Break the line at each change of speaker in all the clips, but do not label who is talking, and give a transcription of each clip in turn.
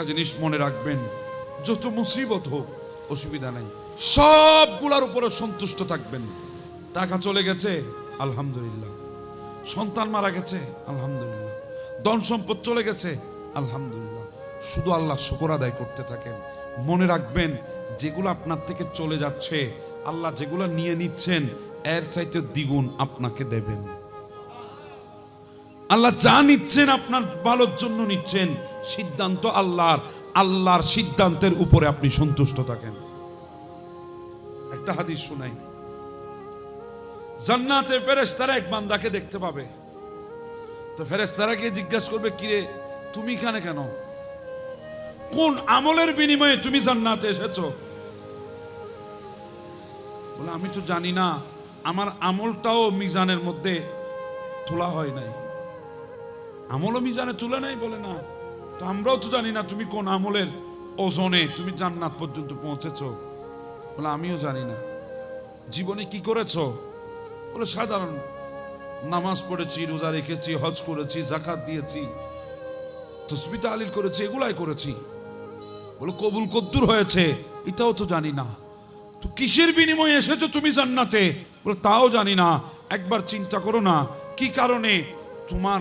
একটা জিনিস মনে রাখবেন, যত মুসিবত হোক, অসুবিধা নাই। সবগুলার উপরে সন্তুষ্ট থাকবেন। টাকা চলে গেছে, আলহামদুলিল্লাহ। সন্তান মারা গেছে, আলহামদুলিল্লাহ। ধন সম্পদ চলে গেছে, আলহামদুলিল্লাহ। শুধু আল্লাহ শুকর আদায় করতে থাকেন। মনে রাখবেন, যেগুলো আপনার থেকে চলে যাচ্ছে, আল্লাহ যেগুলো নিয়ে নিচ্ছেন, এর চাইতে দ্বিগুণ আপনাকে দেবেন। আল্লাহ যা নিচ্ছেন আপনার ভালোর জন্য নিচ্ছেন, সিদ্ধান্ত আল্লাহর। আল্লাহর সিদ্ধান্তের উপরে আপনি সন্তুষ্ট থাকেন। একটা হাদিস শুনাই। জান্নাতে ফেরেশতারা এক বান্দাকে দেখতে পাবে। তো ফেরেশতারা গিয়ে জিজ্ঞাসা করবে, কিরে, তুমি এখানে কেন? কোন আমলের বিনিময়ে তুমি জান্নাতে এসেছ? বলে, আমি তো জানি না, আমার আমলটাও মিজানের মধ্যে তোলা হয় নাই। আমলও মিজানে তুলে নাই বলে না। তো আমরাও তো জানি না তুমি কোন আমলের ওজনে তুমি জান্নাত পর্যন্ত পৌঁছেছ। বলে আমিও জানি না। জীবনে কি করেছ? বলে সাধারণ নামাজ পড়েছি, রোজা রেখেছি, হজ করেছি জাকাত দিয়েছি তসবিতা আলিল করেছি, এগুলাই করেছি। বলে কবুল কদ্দুর হয়েছে, এটাও তো জানি না। তো কিসের বিনিময়ে এসেছ তুমি জান্নাতে? বলে তাও জানি না। একবার চিন্তা করো না, কি কারণে তোমার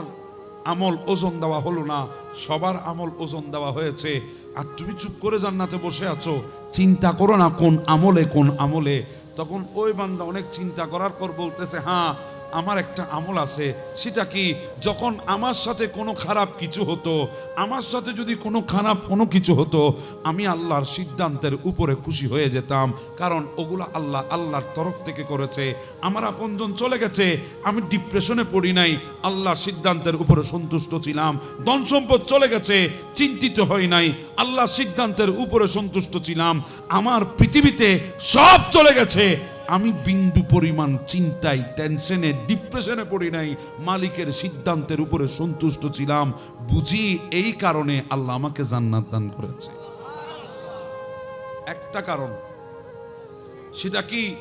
আমল ওজন দেওয়া হলো না, সবার আমল ওজন দেওয়া হয়েছে। আর তুমি চুপ করে জান্নাতে বসে আছো, চিন্তা করো না কোন আমলে কোন আমলে। তখন ওই বান্দা অনেক চিন্তা করার পর বলতেছে হ্যাঁ আমার একটা আমল আছে, সেটা কি যখন আমার সাথে কোনো খারাপ কিছু হতো, আমার সাথে যদি কোনো খারাপ কোনো কিছু হতো, আমি আল্লাহর সিদ্ধান্তের উপরে খুশি হয়ে যেতাম। কারণ ওগুলো আল্লাহ আল্লাহর তরফ থেকে করেছে। আমার আপনজন চলে গেছে, আমি ডিপ্রেশনে পড়ি নাই, আল্লাহর সিদ্ধান্তের উপরে সন্তুষ্ট ছিলাম। ধন সম্পদ চলে গেছে, চিন্তিত হয় নাই, আল্লাহর সিদ্ধান্তের উপরে সন্তুষ্ট ছিলাম। আমার পৃথিবীতে সব চলে গেছে আমি বিন্দু পরিমাণ চিন্তায় টেনশনে ডিপ্রেশনে পড়ি নাই, মালিকের সিদ্ধান্তের উপরে সন্তুষ্ট ছিলাম। বুঝি এই কারণে আল্লাহ আমাকে জান্নাত দান করেছে। একটা কারণ, সেটা কি?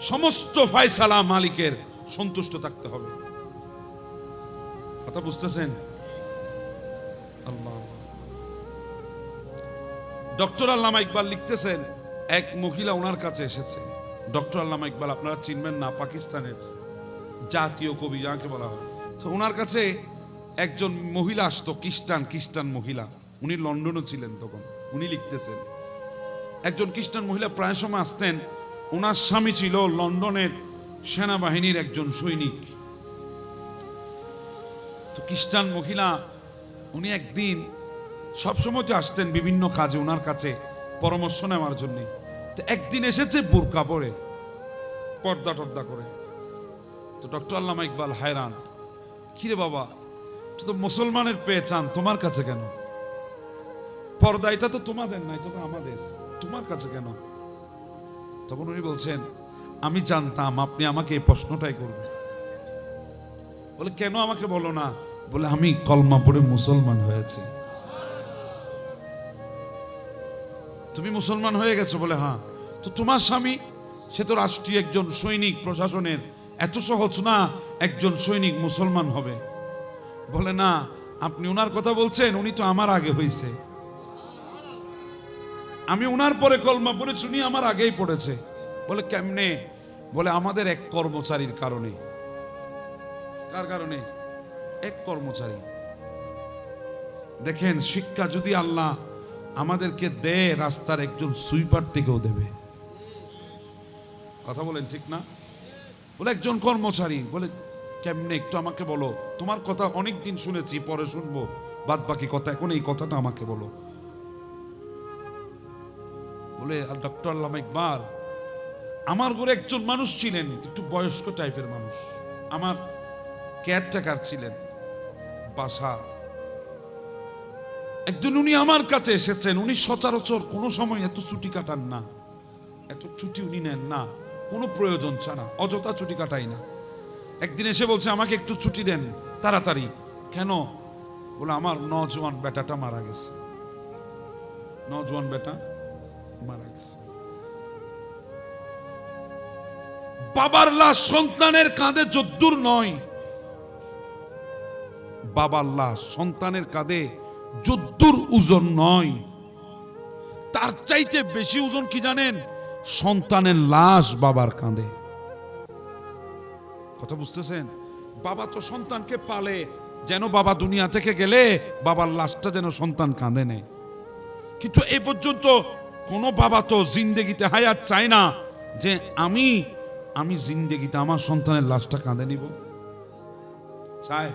সমস্ত ফয়সালা মালিকের সন্তুষ্ট থাকতে হবে। কথা বুঝতেছেন? আল্লাহ। ডক্টর আল্লামা ইকবাল লিখতেছেন, এক মহিলা ওনার কাছে এসেছে। ডক্টর আল্লামা ইকবাল, আপনারা চিনবেন না, পাকিস্তানের জাতীয় কবি যাকে বলা হয়। তো ওনার কাছে একজন মহিলা আসতো, খ্রিস্টান খ্রিস্টান মহিলা। উনি লন্ডনও ছিলেন তখন, উনি লিখতেছেন। একজন খ্রিস্টান মহিলা প্রায় সময় আসতেন, ওনার স্বামী ছিল লন্ডনের সেনাবাহিনীর একজন সৈনিক। তো খ্রিস্টান মহিলা, উনি একদিন সবসময় আসতেন বিভিন্ন কাজে ওনার কাছে, পরামর্শ নেওয়ার জন্যে। একদিন এসেছে বোরকা পরে, পর্দা টর্দা করে। তো ডক্টর আল্লামা ইকবাল হায়রান, কিরে বাবা তো মুসলমানের পেয়ে চান তোমার কাছে কেন? পর্দা, এটা তো তোমাদের না, এটা তো আমাদের, তোমার কাছে কেন? তখন উনি বলছেন, আমি জানতাম আপনি আমাকে এই প্রশ্নটাই করবেন। বলে, কেন আমাকে বলো না? বলে, আমি কলমা পড়ে মুসলমান হয়েছে। তুমি মুসলমান হয়ে গেছো বলে হ্যাঁ। তো তোমার স্বামী, সে তো রাষ্ট্রীয় একজন সৈনিক, প্রশাসনের। এত সহজ না একজন সৈনিক মুসলমান হবে। বলে, না, আপনি ওনার কথা বলছেন, উনি তো আমার আগে হয়েছে আমি ওনার পরে কলমা পড়েছি, উনি আমার আগেই পড়েছে। বলে, কেমনে? বলে, আমাদের এক কর্মচারীর কারণে। কার কারণে? এক কর্মচারী। দেখেন, শিক্ষা যদি আল্লাহ আমাদেরকে দেয় রাস্তার একজন সুইপার থেকেও দেবে। কথা বলেন ঠিক না? বলে একজন কর্মচারী, বলে, কেমনে একটু আমাকে বলো। তোমার কথা অনেক দিন শুনেছি, পরে শুনব। বাদ বাকি কথা, এখন এই কথাটা আমাকে বলো। বলে, আর ডক্টর আল্লাহ ইকবাল আমার ঘরে একজন মানুষ ছিলেন, একটু বয়স্ক টাইপের মানুষ। আমার কেয়ারটেকার ছিলেন বাসা একজন উনি আমার কাছে এসেছেন, উনি সচরাচর কোনো সময় এত ছুটি কাটান না। এত ছুটি উনি নেন না, কোনো প্রয়োজন ছাড়া, অযথা ছুটি কাটাই না। একদিন এসে বলছে, আমাকে একটু ছুটি দেন, তাড়াতাড়ি। কেন? বলে, আমার নজওয়ান বেটাটা মারা গেছে। নজওয়ান বেটা মারা গেছে। বাবার লাশ সন্তানের কাঁধে যদ্দুর নয়। বাবার লাশ সন্তানের কাঁধে যদ্দুর ওজন নয়। তার চাইতে বেশি ওজন কি জানেন? সন্তানের লাশ বাবার কাঁধে। কথা বুঝতেছেন? বাবা তো সন্তানকে পালে, যেন বাবা দুনিয়া থেকে গেলে বাবার লাশটা যেন সন্তান কাঁধে নেয়। কিন্তু এ পর্যন্ত কোনো বাবা তো জিন্দেগিতে হায়াত চায় না যে আমি আমি জিন্দেগিতে আমার সন্তানের লাশটা কাঁধে নিব। চায়?